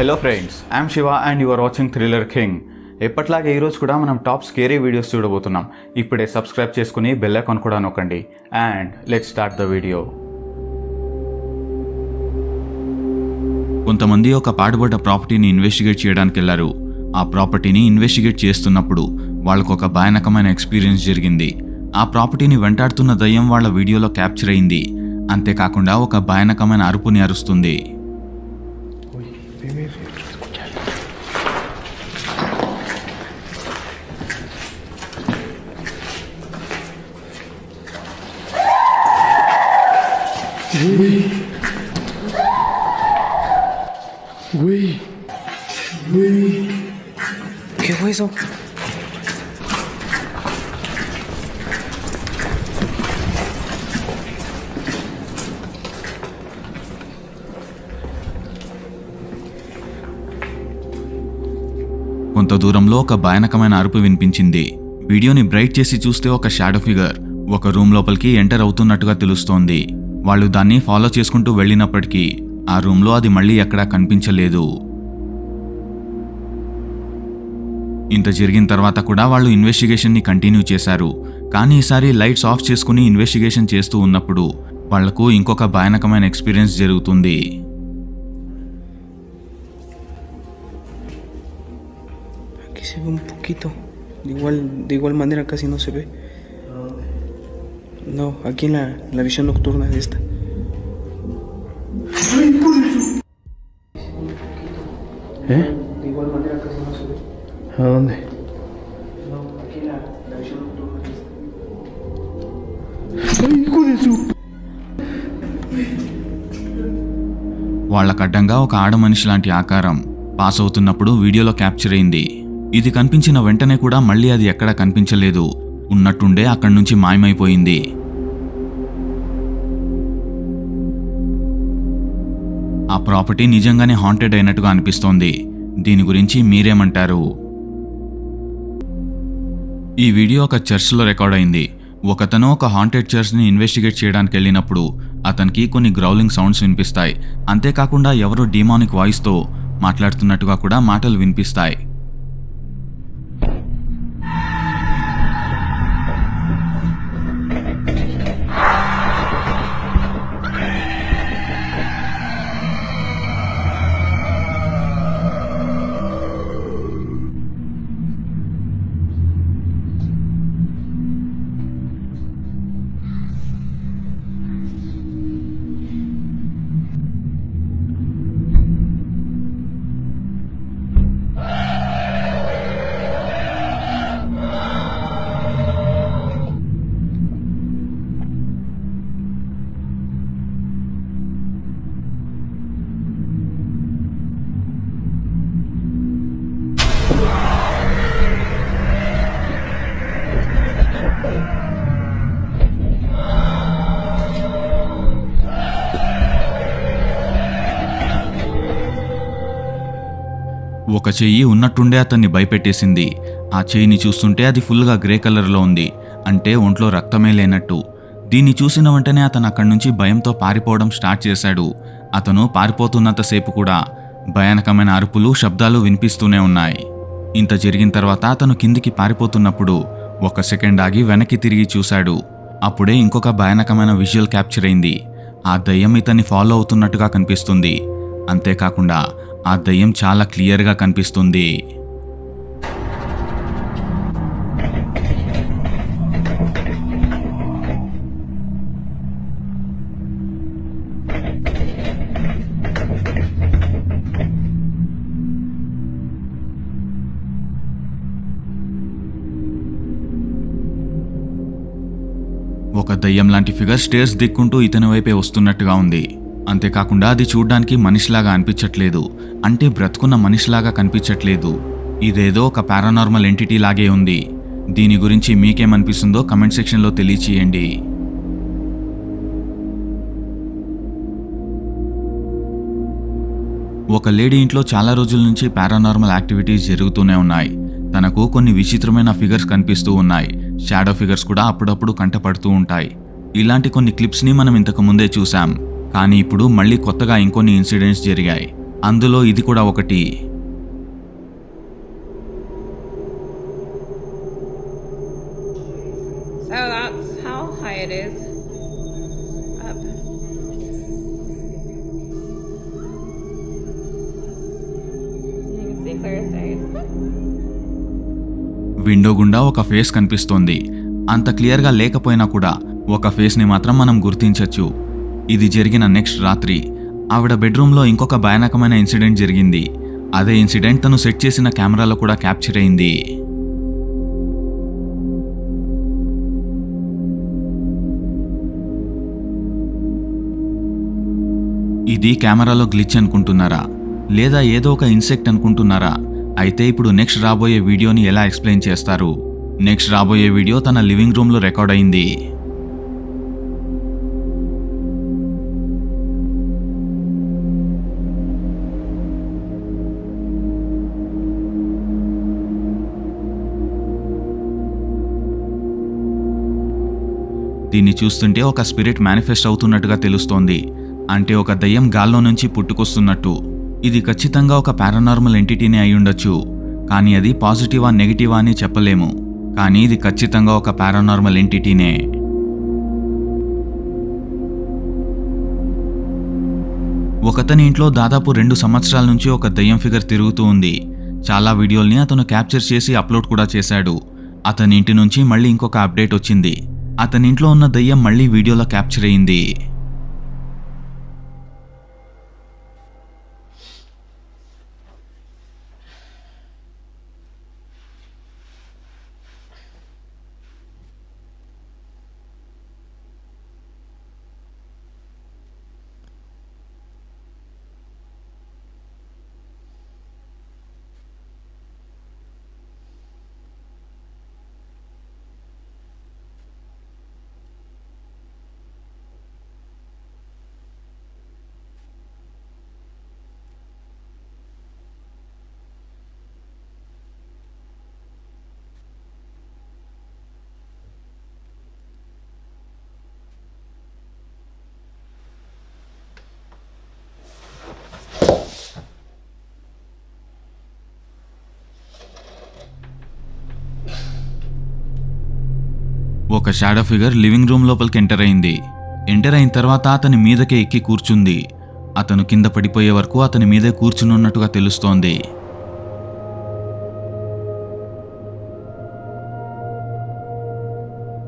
Hello friends I'm Shiva and your watching thriller king ఎప్పట్లాగే ఈరోజు కూడా మనం టాప్ స్కేరీ వీడియోస్ చూడబోతున్నాం. ఇప్పుడే సబ్స్క్రైబ్ చేసుకుని బెల్ ఐకాన్ కూడా నొక్కండి. And let start the video కొంతమంది ఒక పాడుబడ్డ ప్రాపర్టీని ఇన్వెస్టిగేట్ చేయడానికి వెళ్ళారు ఆ ప్రాపర్టీని ఇన్వెస్టిగేట్ చేస్తున్నప్పుడు వాళ్ళకు ఒక భయానకమైన ఎక్స్పీరియన్స్ జరిగింది. ఆ ప్రాపర్టీని వెంటాడుతున్న దయ్యం వాళ్ళ వీడియోలో క్యాప్చర్ అయింది. అంతేకాకుండా ఒక భయానకమైన అరుపుని అరుస్తుంది. Güey. Güey. ¿Qué fue eso? కొంత దూరంలో ఒక భయానకమైన అరుపు వినిపించింది వీడియోని బ్రైట్ చేసి చూస్తే ఒక షాడో ఫిగర్ ఒక రూమ్ లోపలికి ఎంటర్ అవుతున్నట్టుగా తెలుస్తోంది వాళ్ళు దాన్ని ఫాలో చేసుకుంటూ వెళ్ళినప్పటికీ ఆ రూమ్లో అది మళ్ళీ ఎక్కడా కనిపించలేదు ఇంత జరిగిన తర్వాత కూడా వాళ్ళు ఇన్వెస్టిగేషన్ని కంటిన్యూ చేశారు కానీ ఈసారి లైట్స్ ఆఫ్ చేసుకుని ఇన్వెస్టిగేషన్ చేస్తూ ఉన్నప్పుడు వాళ్ళకు ఇంకొక భయానకమైన ఎక్స్పీరియన్స్ జరుగుతుంది Aquí se ve un poquito. De igual, de igual manera casi no se ve. No, aquí en la, en la visión nocturna de esta. ¿Eh? De igual manera casi no se ve. ¿A dónde? వాళ్ళకు అడ్డంగా ఒక ఆడ మనిషి లాంటి ఆకారం pass అవుతున్నప్పుడు వీడియోలో capture అయింది ఇది కనిపించిన వెంటనే కూడా మళ్ళీ అది ఎక్కడా కనిపించలేదు ఉన్నట్టుండే అక్కడి నుంచి మాయమైపోయింది. ఆ ప్రాపర్టీ నిజంగానే హాంటెడ్ అయినట్టుగా అనిపిస్తోంది. దీని గురించి మీరేమంటారు? ఈ వీడియో ఒక చర్చ్లో రికార్డ్ అయింది. ఒకతను ఒక హాంటెడ్ చర్చ్ని ఇన్వెస్టిగేట్ చేయడానికి వెళ్ళినప్పుడు అతనికి కొన్ని గ్రౌలింగ్ సౌండ్స్ వినిపిస్తాయి. అంతేకాకుండా ఎవరో డీమానిక్ వాయిస్తో మాట్లాడుతున్నట్టుగా కూడా మాటలు వినిపిస్తాయి. ఒక చెయ్యి ఉన్నట్టుండే అతన్ని భయపెట్టేసింది. ఆ చెయ్యిని చూస్తుంటే అది ఫుల్గా గ్రే కలర్లో ఉంది. అంటే ఒంట్లో రక్తమే లేనట్టు. దీన్ని చూసిన వెంటనే అతను అక్కడి నుంచి భయంతో పారిపోవడం స్టార్ట్ చేశాడు. అతను పారిపోతున్నంతసేపు కూడా భయానకమైన అరుపులు శబ్దాలు వినిపిస్తూనే ఉన్నాయి. ఇంత జరిగిన తర్వాత అతను కిందికి పారిపోతున్నప్పుడు ఒక సెకండ్ ఆగి వెనక్కి తిరిగి చూశాడు. అప్పుడే ఇంకొక భయానకమైన విజువల్ క్యాప్చర్ అయింది. ఆ దయ్యం ఇతన్ని ఫాలో అవుతున్నట్టుగా కనిపిస్తుంది. అంతేకాకుండా ఆ దయ్యం చాలా క్లియర్గా కనిపిస్తుంది. ఒక దయ్యం లాంటి ఫిగర్ స్టేర్స్ దిక్కుంటూ ఇతని వైపే వస్తున్నట్టుగా ఉంది. అంతేకాకుండా అది చూడ్డానికి మనిషిలాగా అనిపించట్లేదు. అంటే బ్రతుకున్న మనిషిలాగా కనిపించట్లేదు. ఇదేదో ఒక పారానార్మల్ ఎంటిటీ లాగే ఉంది. దీని గురించి మీకేమనిపిస్తుందో కమెంట్ సెక్షన్లో తెలియచేయండి. ఒక లేడీ ఇంట్లో చాలా రోజుల నుంచి పారానార్మల్ యాక్టివిటీస్ జరుగుతూనే ఉన్నాయి. తనకు కొన్ని విచిత్రమైన ఫిగర్స్ కనిపిస్తూ ఉన్నాయి. షాడో ఫిగర్స్ కూడా అప్పుడప్పుడు కంటపడుతూ ఉంటాయి. ఇలాంటి కొన్ని క్లిప్స్ని మనం ఇంతకు ముందే చూసాం కానీ ఇప్పుడు మళ్ళీ కొత్తగా ఇంకొన్ని ఇన్సిడెంట్స్ జరిగాయి అందులో ఇది కూడా ఒకటి So that's how high it is. Up. You can see clear as day. Window గుండా ఒక ఫేస్ కనిపిస్తోంది అంత క్లియర్గా లేకపోయినా కూడా ఒక ఫేస్ని మాత్రం మనం గుర్తించవచ్చు ఇది జరిగిన నెక్స్ట్ రాత్రి. ఆవిడ బెడ్రూమ్లో ఇంకొక భయానకమైన ఇన్సిడెంట్ జరిగింది. అదే ఇన్సిడెంట్ తను సెట్ చేసిన కెమెరాలో కూడా క్యాప్చర్ అయింది. ఇది కెమెరాలో గ్లిచ్ అనుకుంటున్నారా? లేదా ఏదో ఒక ఇన్సెక్ట్ అనుకుంటున్నారా? అయితే ఇప్పుడు నెక్స్ట్ రాబోయే వీడియోని ఎలా ఎక్స్ప్లెయిన్ చేస్తారు? నెక్స్ట్ రాబోయే వీడియో తన లివింగ్ రూమ్లో రికార్డ్ అయింది. దీన్ని చూస్తుంటే ఒక స్పిరిట్ మేనిఫెస్ట్ అవుతున్నట్టుగా తెలుస్తోంది. అంటే ఒక దయ్యం గాల్లో నుంచి పుట్టుకొస్తున్నట్టు. ఇది ఖచ్చితంగా ఒక పారానార్మల్ ఎంటిటీనే అయి ఉండొచ్చు. కానీ అది పాజిటివా నెగిటివా అని చెప్పలేము. కానీ ఇది ఖచ్చితంగా ఒక పారానార్మల్ ఎంటిటీనే. ఒకతని ఇంట్లో దాదాపు రెండు సంవత్సరాల నుంచి ఒక దయ్యం ఫిగర్ తిరుగుతూ ఉంది. చాలా వీడియోల్ని అతను క్యాప్చర్ చేసి అప్లోడ్ కూడా చేశాడు. అతని ఇంటి నుంచి మళ్ళీ ఇంకొక అప్డేట్ వచ్చింది. అతని ఇంట్లో ఉన్న దయ్యం మళ్ళీ వీడియోలో క్యాప్చర్ అయింది. ఒక షాడో ఫిగర్ లివింగ్ రూమ్ లోపలికి ఎంటర్ అయింది. ఎంటర్ అయిన తర్వాత అతని మీదకే ఎక్కి కూర్చుంది. అతను కింద పడిపోయే వరకు అతని మీదే కూర్చునున్నట్టుగా తెలుస్తోంది.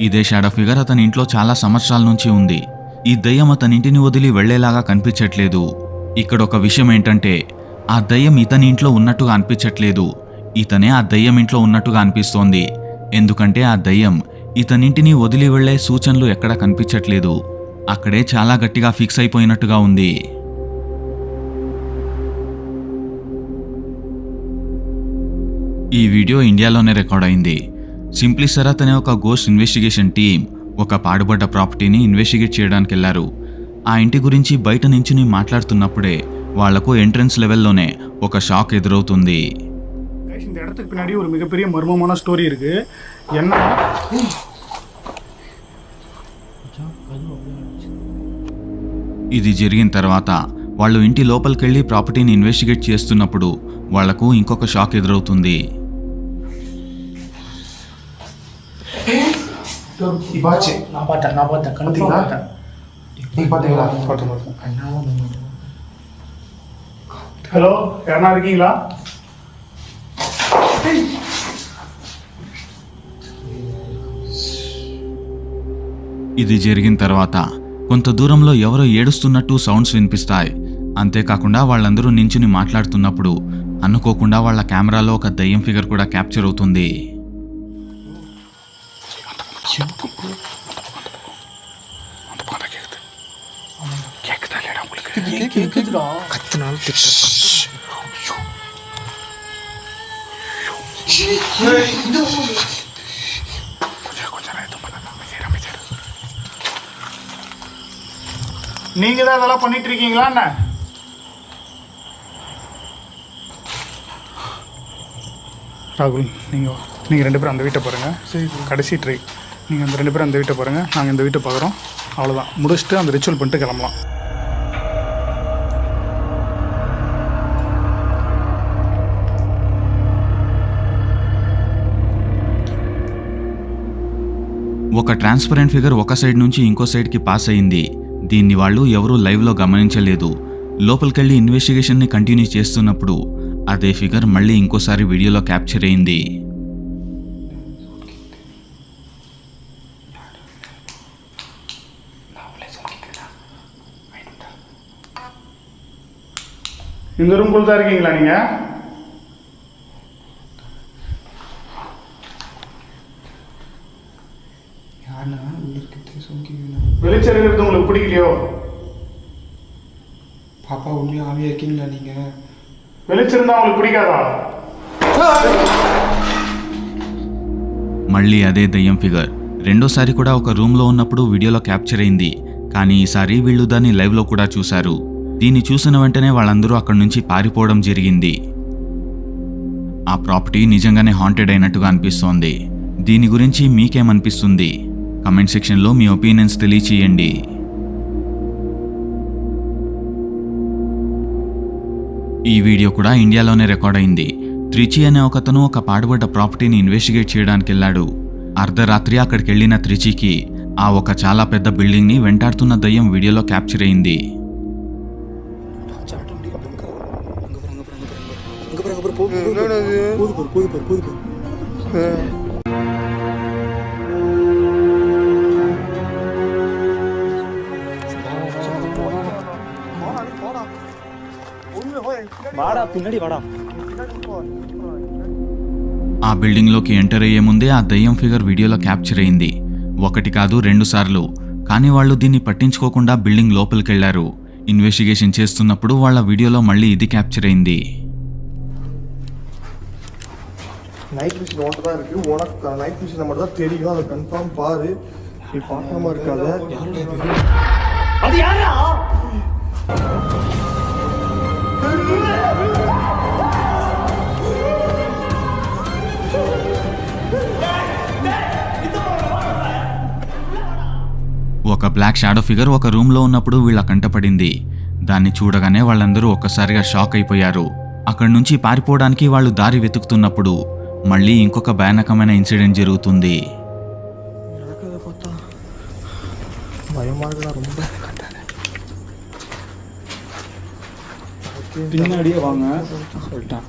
ఇదే షాడో ఫిగర్ అతని ఇంట్లో చాలా సంవత్సరాల నుంచి ఉంది. ఈ దయ్యం అతని ఇంటిని వదిలి వెళ్ళేలాగా కనిపించట్లేదు. ఇక్కడ ఒక విషయం ఏంటంటే ఆ దయ్యం ఇతని ఇంట్లో ఉన్నట్టుగా అనిపించట్లేదు. ఇతనే ఆ దయ్యం ఇంట్లో ఉన్నట్టుగా అనిపిస్తోంది. ఎందుకంటే ఆ దయ్యం ఇతనింటిని వదిలి వెళ్లే సూచనలు ఎక్కడా కనిపించట్లేదు అక్కడే చాలా గట్టిగా ఫిక్స్ అయిపోయినట్టుగా ఉంది ఈ వీడియో ఇండియాలోనే రికార్డ్ అయింది సింప్లీ సరత్ అనే ఒక గోస్ట్ ఇన్వెస్టిగేషన్ టీం ఒక పాడుబడ్డ ప్రాపర్టీని ఇన్వెస్టిగేట్ చేయడానికి వెళ్లారు ఆ ఇంటి గురించి బయట నుంచి మాట్లాడుతున్నప్పుడే వాళ్లకు ఎంట్రన్స్ లెవెల్లోనే ఒక షాక్ ఎదురవుతుంది Guys, இந்த இடத்துக்கு பின்னாடி ஒரு மிகப்பெரிய மர்மமான ஸ்டோரி இருக்கு என்ன ఇది జరిగిన తర్వాత వాళ్ళు ఇంటి లోపలికెళ్ళి ప్రాపర్టీని ఇన్వెస్టిగేట్ చేస్తున్నప్పుడు వాళ్ళకు ఇంకొక షాక్ ఎదురవుతుంది. హలో ఇలా? ఇది జరిగిన తర్వాత కొంత దూరంలో ఎవరో ఏడుస్తున్నట్టు సౌండ్స్ వినిపిస్తాయి. అంతేకాకుండా వాళ్ళందరూ నించుని మాట్లాడుతున్నప్పుడు అనుకోకుండా వాళ్ళ కెమెరాలో ఒక దయ్యం ఫిగర్ కూడా క్యాప్చర్ అవుతుంది. நீங்கள் தான் இதெல்லாம் பண்ணிட்டு இருக்கீங்களா என்ன? ராகுல் நீங்கள் நீங்கள் ரெண்டு பேரும் அந்த வீட்டை பாருங்கள் சரி கடைசி ட்ரை நீங்கள் அந்த ரெண்டு பேரும் அந்த வீட்டை பாருங்கள் நாங்கள் இந்த வீட்டை பார்க்குறோம். அவ்வளோதான் முடிச்சுட்டு அந்த ரிச்சுவல் பண்ணிட்டு கிளம்பலாம். ఒక ట్రాన్స్పరెంట్ ఫిగర్ ఒక సైడ్ నుంచి ఇంకో సైడ్కి పాస్ అయింది. దీన్ని వాళ్ళు ఎవరూ లైవ్లో గమనించలేదు లోపలికెళ్ళి ఇన్వెస్టిగేషన్ని కంటిన్యూ చేస్తున్నప్పుడు అదే ఫిగర్ మళ్ళీ ఇంకోసారి వీడియోలో క్యాప్చర్ అయింది இந்த ரூம்குள்ள தான் இருக்கீங்களா நீங்கள் வெளிச்சம் இருந்தால் உங்களுக்கு பிடிக்காதா మళ్ళీ అదే దయ్యం ఫిగర్ రెండోసారి కూడా ఒక రూమ్లో ఉన్నప్పుడు వీడియోలో క్యాప్చర్ అయింది కానీ ఈసారి వీళ్ళు దాన్ని లైవ్లో కూడా చూశారు దీన్ని చూసిన వెంటనే వాళ్ళందరూ అక్కడి నుంచి పారిపోవడం జరిగింది ఆ ప్రాపర్టీ నిజంగానే హాంటెడ్ అయినట్టుగా అనిపిస్తోంది దీని గురించి మీకేమనిపిస్తుంది కమెంట్ సెక్షన్లో మీ ఒపీనియన్స్ తెలియచేయండి ఈ వీడియో కూడా ఇండియాలోనే రికార్డ్ అయింది. త్రిచి అనే ఒకతను ఒక పాడుబడ్డ ప్రాపర్టీని ఇన్వెస్టిగేట్ చేయడానికి వెళ్ళాడు. అర్ధరాత్రి అక్కడికి వెళ్ళిన త్రిచికి ఆ ఒక చాలా పెద్ద బిల్డింగ్ని వెంటాడుతున్న దయ్యం వీడియోలో క్యాప్చర్ అయింది. ఆ బిల్డింగ్లోకి ఎంటర్ అయ్యే ముందే ఆ దయ్యం ఫిగర్ వీడియోలో క్యాప్చర్ అయింది ఒకటి కాదు రెండు సార్లు కానీ వాళ్ళు దీన్ని పట్టించుకోకుండా బిల్డింగ్ లోపలికెళ్లారు ఇన్వెస్టిగేషన్ చేస్తున్నప్పుడు వాళ్ళ వీడియోలో మళ్ళీ ఇది క్యాప్చర్ అయింది நைட் மிஷின் ஓட்ட தான் இருக்கு உனக்கு நைட் மிஷினை மட்டும் தான் தெரியும் அதை கன்ஃபார்ம் பாரு நீ பார்க்காம இருக்காத ఒక బ్లాక్ షాడో ఫిగర్ ఒక రూమ్లో ఉన్నప్పుడు వీళ్ళ కంటపడింది దాన్ని చూడగానే వాళ్ళందరూ ఒక్కసారిగా షాక్ అయిపోయారు. అక్కడి నుంచి పారిపోవడానికి వాళ్ళు దారి వెతుకుతున్నప్పుడు మళ్ళీ ఇంకొక భయానకమైన ఇన్సిడెంట్ జరుగుతుంది. பின்னாடியே வாங்க. சொல்லிட்டேன்.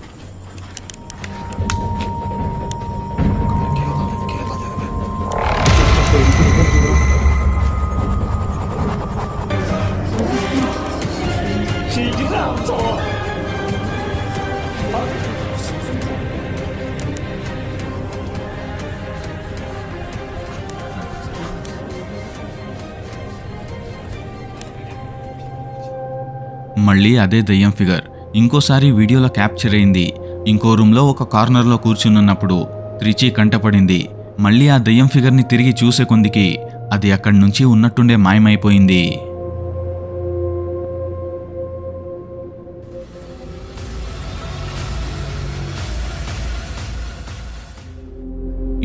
మళ్ళీ అదే దయ్యం ఫిగర్. ఇంకోసారి వీడియోలో క్యాప్చర్ అయింది. ఇంకో రూమ్లో ఒక కార్నర్లో కూర్చునున్నప్పుడు త్రిచి కంటపడింది. మళ్ళీ ఆ దయ్యం ఫిగర్ని తిరిగి చూసే కొందికి అది అక్కడి నుంచి ఉన్నట్టుండే మాయమైపోయింది.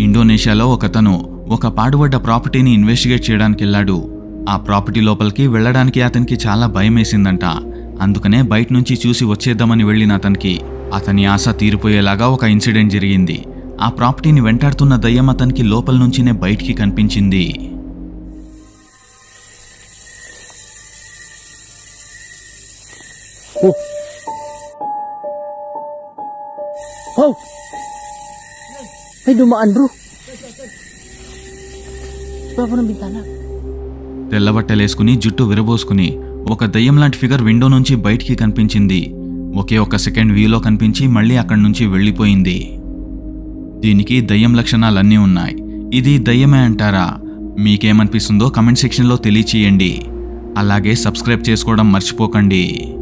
ఇండోనేషియాలో ఒకతను ఒక పాడుబడ్డ ప్రాపర్టీని ఇన్వెస్టిగేట్ చేయడానికి వెళ్ళాడు ఆ ప్రాపర్టీ లోపలికి వెళ్ళడానికి అతనికి చాలా భయం వేసిందంట అందుకనే బయట నుంచి చూసి వచ్చేద్దామని వెళ్ళిన అతనికి అతని ఆశ తీరిపోయేలాగా ఒక ఇన్సిడెంట్ జరిగింది ఆ ప్రాపర్టీని వెంటాడుతున్న దయ్యం అతనికి లోపల నుంచినే బయటికి కనిపించింది! Ay, dumaan bro. Baba ng bintana. తెల్లబట్టలేసుకుని జుట్టు విరబోసుకుని ఒక దయ్యం లాంటి ఫిగర్ విండో నుంచి బయటికి కనిపించింది. ఒకే ఒక్క సెకండ్ వ్యూలో కనిపించి మళ్ళీ అక్కడి నుంచి వెళ్ళిపోయింది. దీనికి దయ్యం లక్షణాలన్నీ ఉన్నాయి. ఇది దయ్యమే అంటారా? మీకేమనిపిస్తుందో కమెంట్ సెక్షన్లో తెలియచేయండి. అలాగే సబ్స్క్రైబ్ చేసుకోవడం మర్చిపోకండి.